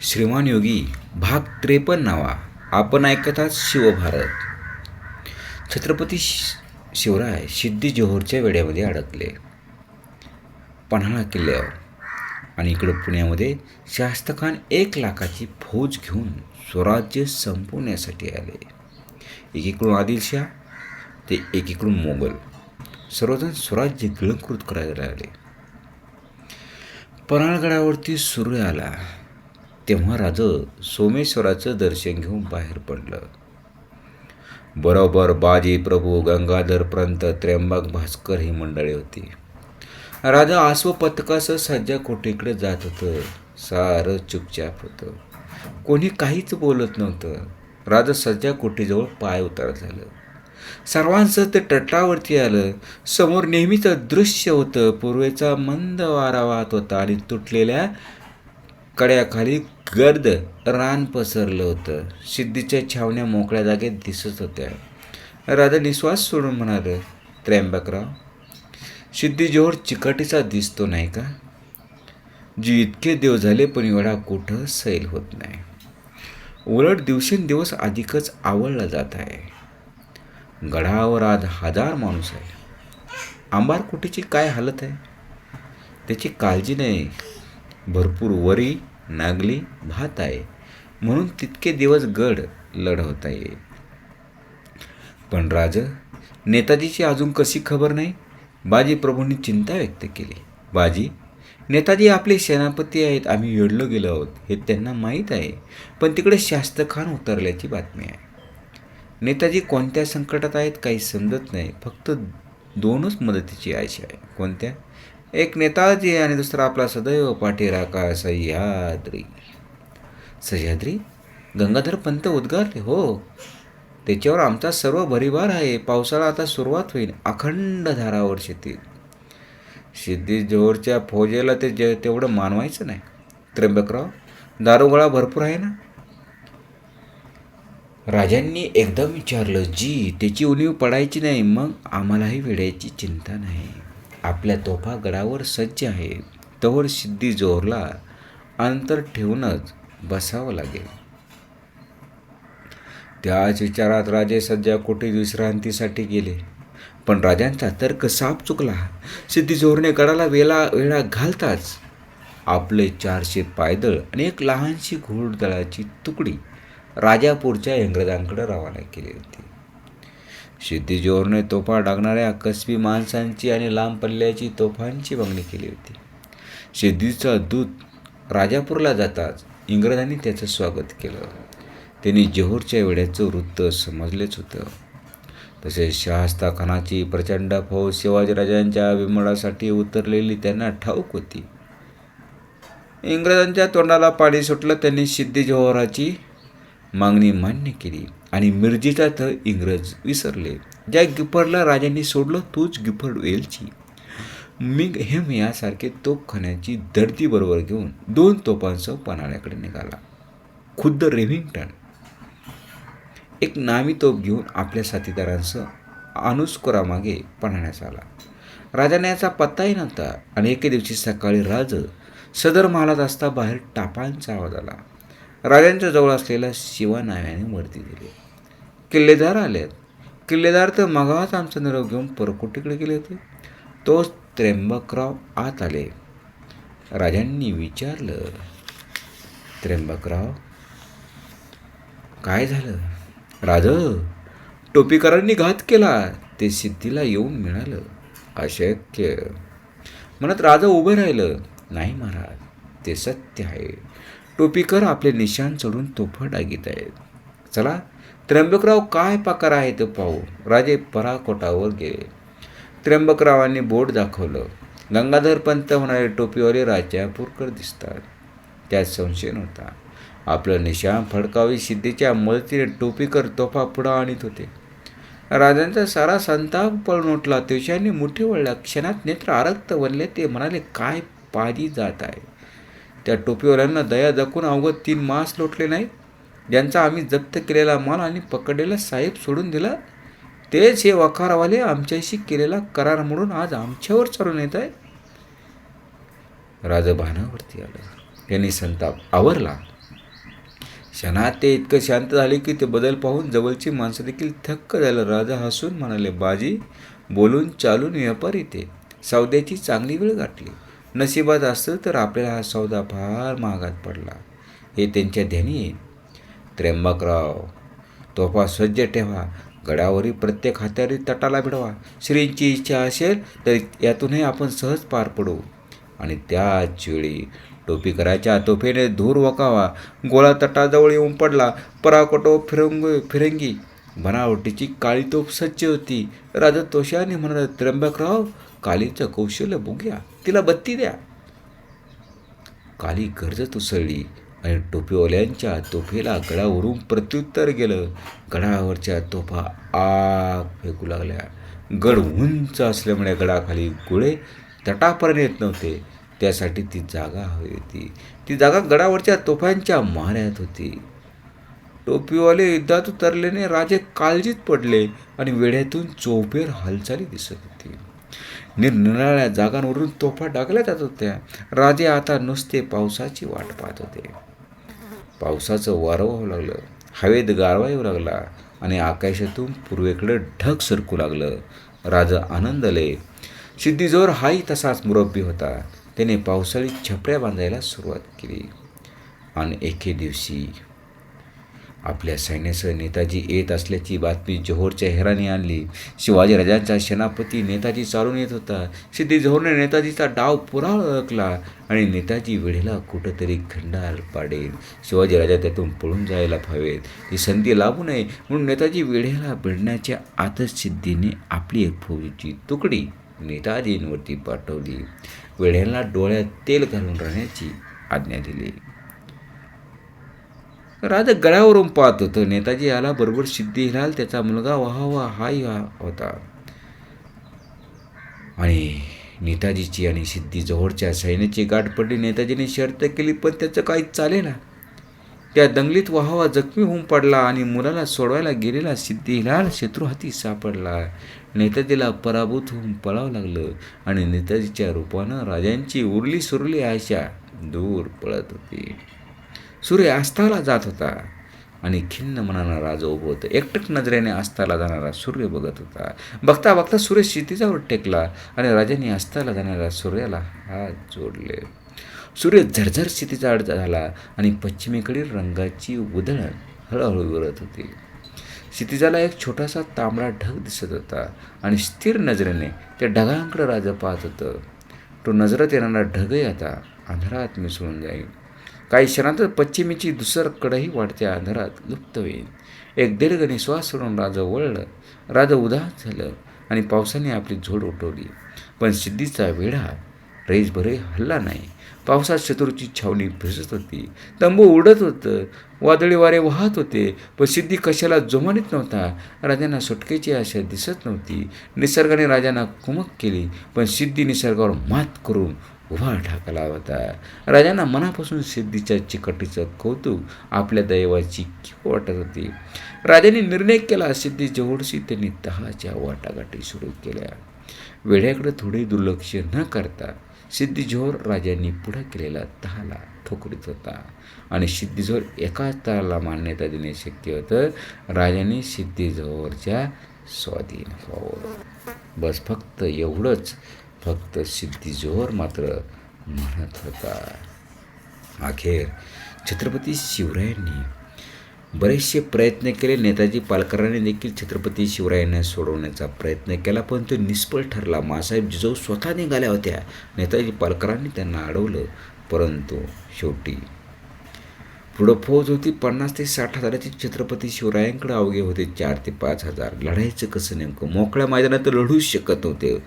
श्रीमान योगी भाग त्रेपन्नावा. आपण ऐकत आहात शिवभारत. छत्रपती शि शिवराय सिद्धी जोहरच्या वेड्यामध्ये अडकले. पन्हाळा किल्ल्यावर आणि इकडं पुण्यामध्ये शास्तखान एक लाखाची फौज घेऊन स्वराज्य संपवण्यासाठी आले. एकीकडून आदिलशाह ते एकीकडून मोगल. सर्वजण स्वराज्य गिळंकृत करायला लागले. पन्हाळगडावरती सूर्य आला. तेव्हा राजं सोमेश्वराचं दर्शन घेऊन बाहेर पडलं. बरोबर बाजी प्रभू गंगाधर पंत त्र्यंबक भास्कर ही मंडळी होती. राजा आसव पथकासह सज्जा कोटीकडे जात होतं? सारं चुपचाप होतं. कोणी काहीच बोलत नव्हतं. राजा सज्जा कोटीजवळ पाय उतार झालं. सर्वांचं ते तटावरती आलं. समोर नेहमीचं दृश्य होतं. पूर्वेचा मंद वारा वाहत होता आणि तुटलेल्या कड्याखाली गर्द रान पसरलं होतं. सिद्धीच्या छावण्या मोकळ्या जागेत दिसत होत्या. राधा निश्वास सोडून म्हणाल त्र्यंबकराव सिद्धी जोहर चिकाटीचा दिसतो नाही का? जी इतके देव झाले पण एवढा कुठं सैल होत नाही. उलट दिवसेंदिवस अधिकच आवडला जात आहे. गडावर आज हजार माणूस आहे आंबारकुटीची काय हालत आहे? त्याची काळजी नाही. भरपूर वरी नागली भात आहे. म्हणून तितके दिवस गड लढवता येईल. पण राज नेताजीची अजून कशी खबर नाही? बाजी प्रभूंनी चिंता व्यक्त केली. बाजी नेताजी आपले सेनापती आहेत आम्ही वेढलो गेलो आहोत हे त्यांना माहीत आहे. पण तिकडे शास्तखान उतरल्याची बातमी आहे. नेताजी कोणत्या संकटात आहेत काही समजत नाही. फक्त दोनच मदतीची आशा आहे. कोणत्या? एक नेताजी आणि दुसरा आपला सदैव पाठीरा का सह्याद्री. सह्याद्री? गंगाधर पंत उद्गारले हो. त्याच्यावर आमचा सर्व भरिभार आहे. पावसाळा आता सुरुवात होईल. अखंड धारावर शेतील सिद्धी जोरच्या फौजेला ते जे तेवढं मानवायचं नाही. त्र्यंबकराव दारुगोळा भरपूर आहे ना? राजांनी एकदम विचारलं जी त्याची उणीव पडायची नाही मग आम्हालाही वेळेची चिंता नाही. आपल्या तोफा गडावर सज्ज आहे. तवर सिद्धी जोरला अंतर ठेवूनच बसावं लागेल. त्याच विचारात राजे सध्या कुठे विश्रांतीसाठी गेले? पण राजांचा तर्क साप चुकला. सिद्धिजोहरने गडाला वेळा वेळा घालताच आपले चारशे पायदळ आणि एक लहानशी घोडदळाची तुकडी राजापूरच्या इंग्रजांकडे रवाना केली होती. सिद्धी जोहरने तोफा टाकणाऱ्या कसबी माणसांची आणि लांब पल्ल्याची तोफांची मागणी केली होती. सिद्धीचा दूत राजापूरला जाताच इंग्रजांनी त्याचं स्वागत केलं. त्यांनी जोहरच्या वेड्याचं वृत्त समजलेच होतं. तसेच शहास्ताखानाची प्रचंड फौज शिवाजीराजांच्या विमळासाठी उतरलेली त्यांना ठाऊक होती. इंग्रजांच्या तोंडाला पाणी सुटलं त्यांनी सिद्धी जोहराची मागणी मान्य केली आणि मिरजीचा तर इंग्रज विसरले. ज्या गिफर्डला राजांनी सोडलं तोच गिफर्ड वेलची. मिग हेम यासारखे तोपखान्याची दर्दी बरोबर घेऊन दोन तोफांसह पन्हाळ्याकडे निघाला. खुद्द रेव्हिंग्टन एक नामी तोप घेऊन आपल्या साथीदारांसह अनुस्कुरामागे पन्हाळ्यास आला. राजाने याचा पत्ताही नव्हता आणि एके दिवशी सकाळी राज सदर महालात असता बाहेर टापांचा आवाज आला. राजांच्या जवळ असलेल्या शिवा नाव्याने वरती दिली. किल्लेदार आलेत. किल्लेदार तर मगाच आमचा निरोप घेऊन परकोटीकडे गेले होते. तोच त्र्यंबकराव आत आले. राजांनी विचारलं त्र्यंबकराव काय झालं? राज टोपीकरांनी घात केला. ते सिद्धीला येऊन मिळालं. अशक्य म्हणत राजा उभं राहिलं. नाही महाराज ते सत्य आहे. टोपीकर आपले निशाण चढून तोफा डागीत आहेत. चला त्र्यंबकराव काय प्रकार आहे ते पाहू. राजे पराकोटावर गेले. त्र्यंबकरावांनी बोट दाखवलं. गंगाधर पंत होणारे टोपीवाले राजापूरकर दिसतात. त्यात संशय नव्हता. आपलं निशाण फडकावी सिद्धीच्या मदतीने टोपीकर तोफा पुढं आणीत होते. राजांचा सारा संताप पळून उठला. तेशांनी मुठी वळल्या. क्षणात नेत्र आरक्त बनले. ते म्हणाले काय पादी जात आहे? त्या टोपीवाल्यांना दया दाखवून अवघत तीन मास लोटले नाहीत. ज्यांचा आम्ही जप्त केलेला माल आणि पकडलेला साहेब सोडून दिला तेच हे वखारवाले आमच्याशी केलेला करार म्हणून आज आमच्यावर चालून येत आहे राजा भानावरती आलं. त्यांनी संताप आवरला. क्षणात ते इतकं शांत झाले की ते बदल पाहून जवळची माणसं देखील थक्क झालं. राजा हसून म्हणाले बाजी बोलून चालून व्यापारी ते सौद्याची चांगली वेळ गाठली. नशिबात असतं तर आपल्याला हा सौदा फार महागात पडला. हे त्यांच्या ध्यानी येईल त्र्यंबकराव तोफा सज्ज ठेवा. गडावरील प्रत्येक हात्यारी तटाला भिडवा. श्रींची इच्छा असेल तर यातूनही आपण सहज पार पडू. आणि त्याच वेळी टोपीकराच्या तोफेने धूर वकावा. गोळा तटाजवळ येऊन पडला. पराकोटो फिरंग फिरंगी. बनावटीची काळी तोफ सज्ज होती. राजा तोशाने म्हणाला त्र्यंबकराव कालीचं कौशल्य बघूया तिला बत्ती द्या. काली गरजत उसळली आणि टोपीवाल्यांच्या तोफेला गडावरून प्रत्युत्तर गेलं गडावरच्या तोफा आग फेकू लागल्या. गड उंच असल्यामुळे गडाखाली गोळे तटापर्यंत येत नव्हते. त्यासाठी ती जागा हवी होती. ती जागा गडावरच्या तोफांच्या माऱ्यात होती. टोपीवाले युद्धात उतरल्याने राजे काळजीत पडले आणि वेढ्यातून चौफेर हालचाली दिसत होती. निरनिराळ्या जागांवरून तोफा डागल्या जात होत्या. राजे आता नुसते पावसाची वाट पाहत होते. पावसाचं वारं वाहू लागलं. हवेत गारवा येऊ लागला आणि आकाशातून पूर्वेकडे ढग सरकू लागलं. राजा आनंदले. सिद्धीजोर हाही तसाच मुरब्बी होता. त्याने पावसाळी छपड्या बांधायला सुरुवात केली. आणि एके दिवशी आपल्या सैन्यासह नेताजी येत असल्याची बातमी जोहोरच्या हेराने आणली. शिवाजीराजांचा सेनापती नेताजी चालून येत होता. सिद्धी जोहरने नेताजीचा डाव पुरा ओळखला आणि नेताजी वेळेला कुठंतरी खंडार पाडेल शिवाजीराजा त्यातून पळून जायला हवेत. ही संधी लाभू नये म्हणून नेताजी वेढेला भिडण्याच्या आतच सिद्धीने आपली एक फौजीची तुकडी नेताजींवरती पाठवली. वेढ्याला डोळ्यात तेल घालून राहण्याची आज्ञा दिली. राजा गळ्यावरून पाहत होतं. नेताजी आला बरोबर सिद्धी हिलाल त्याचा मुलगा वाहावा हाही हा होता. आणि नेताजीची आणि सिद्धी जवळच्या सैन्याची गाठ पडली. नेताजीने शर्त केली पण त्याचं काहीच चालेना. त्या दंगलीत वाहावा जखमी होऊन पडला आणि मुलाला सोडवायला गेलेला सिद्धी हिलाल शत्रुहाती सापडला. नेताजीला पराभूत होऊन पळावं लागलं आणि नेताजीच्या रूपानं राजांची उरली सुरली आशा दूर पळत होती. सूर्य अस्ताला जात होता आणि खिन्न मनानं राजा उभं होतं. एकटक नजरेने अस्ताला जाणारा सूर्य बघत होता. बघता बघता सूर्य क्षितिजावर टेकला आणि राजाने अस्ताला जाणाऱ्या सूर्याला हात जोडले. सूर्य झरझर स्थितीचा झाला आणि पश्चिमेकडील रंगाची उधळण हळूहळू विरत होती. क्षितिजाला एक छोटासा तांबडा ढग दिसत होता आणि स्थिर नजरेने त्या ढगांकडे राजा पाहत होतं. तो नजरात येणारा ढगही आता अंधारात मिसळून जाईल. काही क्षणातच पश्चिमेची दुसरकडंही वाढत्या अंधारात लुप्त होईल एक दीर्घ निश्वास सोडून राजा वळलं. राजा उदास झालं आणि पावसाने आपली झोड उठवली पण सिद्धीचा वेढा रेसभरही हल्ला नाही. पावसात शत्रूची छावणी भिजत होती. तंबू उडत होतं. वादळी वारे वाहत होते. पण सिद्धी कशाला जोमानीत नव्हता? राजांना सुटकेची आशा दिसत नव्हती. निसर्गाने राजांना कुमक केली. पण सिद्धी निसर्गावर मात करून उभा ठाकला होता. राजांना मनापासून सिद्धीच्या चिकटीचं कौतुक आपल्या दैवाची किंवा वाटत होती. राजाने निर्णय केला सिद्धी जेवढशी त्यांनी दहाच्या वाटाघाटी सुरू केल्या. वेड्याकडे थोडे दुर्लक्ष न करता सिद्धीजोहर राजांनी पुढे केलेला तहाला ठोकरीत होता. आणि सिद्धीजोहर एकाच तहाला मान्यता देणे शक्य होतं राजाने सिद्धीजोहरच्या स्वाधीन व्हावं. बस फक्त एवढंच. फक्त सिद्धीजोहर मात्र म्हणत होता. अखेर छत्रपती शिवरायांनी बरेचसे प्रयत्न केले. नेताजी पालकरांनी देखील छत्रपती शिवरायांना सोडवण्याचा प्रयत्न केला पण तो निष्फळ ठरला. मासाहेब जिजाऊ स्वतः निघाल्या होत्या. नेताजी पालकरांनी त्यांना अडवलं परंतु शेवटी पुढं फौज होती. पन्नास ते साठ हजाराची छत्रपती शिवरायांकडे अवघे होते. चार ते पाच हजार लढायचं कसं नेमकं मोकळ्या मैदानात तर लढूच शकत नव्हते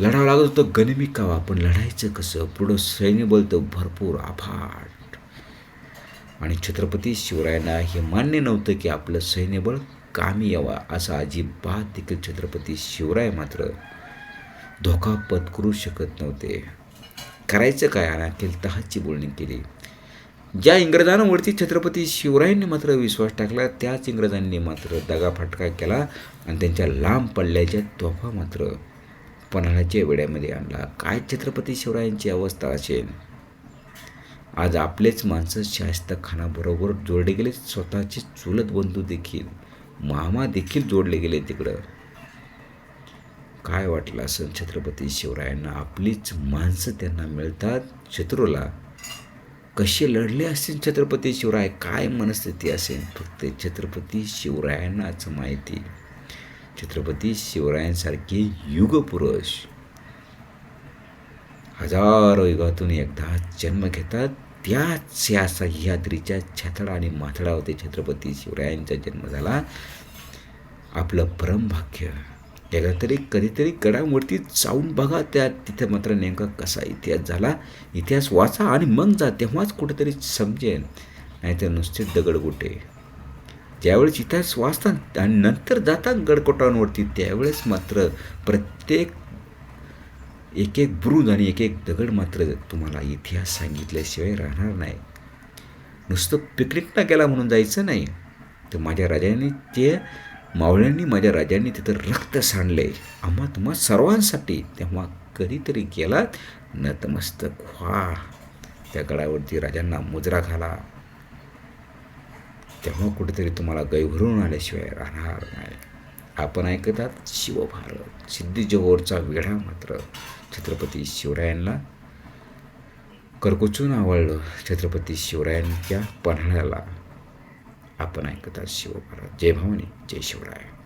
लढावं लागत होतं. गनिमी कावा? पण लढायचं कसं? पुढं सैन्यबल तर भरपूर आफाट. आणि छत्रपती शिवरायांना हे मान्य नव्हतं की आपलं सैन्यबळ कामी यावा असा अजिबात देखील छत्रपती शिवराय मात्र धोका पत्करू शकत नव्हते. करायचं काय? आणि अखेर तहाची बोलणी केली. ज्या इंग्रजांवरती छत्रपती शिवरायांनी मात्र विश्वास टाकला त्याच इंग्रजांनी मात्र दगाफटका केला आणि त्यांच्या लांब पडल्याच्या तोफा मात्र पन्हाळ्याच्या वेड्यामध्ये आणला. काय छत्रपती शिवरायांची अवस्था असेल? आज आपलेच माणसं शाहिस्ता खानाबरोबर जोडले गेले स्वतःचे चुलत बंधू देखील. मामा देखील जोडले गेले तिकडं. काय वाटलं असं छत्रपती शिवरायांना? आपलीच माणसं त्यांना मिळतात शत्रूला. कसे लढले असतील छत्रपती शिवराय? काय मनस्थिती असेल? फक्त छत्रपती शिवरायांनाच माहिती. छत्रपती शिवरायांसारखे युगपुरुष. हजारो युगातून एकदा जन्म घेतात. त्याच या सह्याद्रीच्या छातडा आणि माथडा होते छत्रपती शिवरायांचा जन्म झाला. आपलं परमभाग्य एकदा तरी कधीतरी गडावरती जाऊन बघा त्या तिथे मात्र नेमका कसा इतिहास झाला. इतिहास वाचा आणि मग जा तेव्हाच कुठेतरी समजेल नाहीतर नुसते दगडगोटे. ज्यावेळेस इतिहास वाचतात आणि नंतर जातात गडकोटांवरती त्यावेळेस मात्र प्रत्येक एक एक ब्रुज आणि एक एक दगड मात्र तुम्हाला इतिहास सांगितल्याशिवाय राहणार नाही. नुसतं पिकनिकला गेला म्हणून जायचं नाही. तर माझ्या राजांनी ते मावळ्यांनी माझ्या राजांनी तिथं रक्त सांडले. आम्हा तुम्हा सर्वांसाठी तेव्हा कधीतरी गेलात. नतमस्तक व्हा. त्या गडावरती राजांना मुजरा घाला. तेव्हा कुठेतरी तुम्हाला गैभरून आल्याशिवाय राहणार नाही. आपण ऐकतात शिवभारत. सिद्धी विढा वेढा मात्र छत्रपती शिवरायांना करकुचून आवडलं. छत्रपती शिवरायांच्या पन्हाळ्याला आपण ऐकतात शिवभारत. जय भवानी जय शिवराय.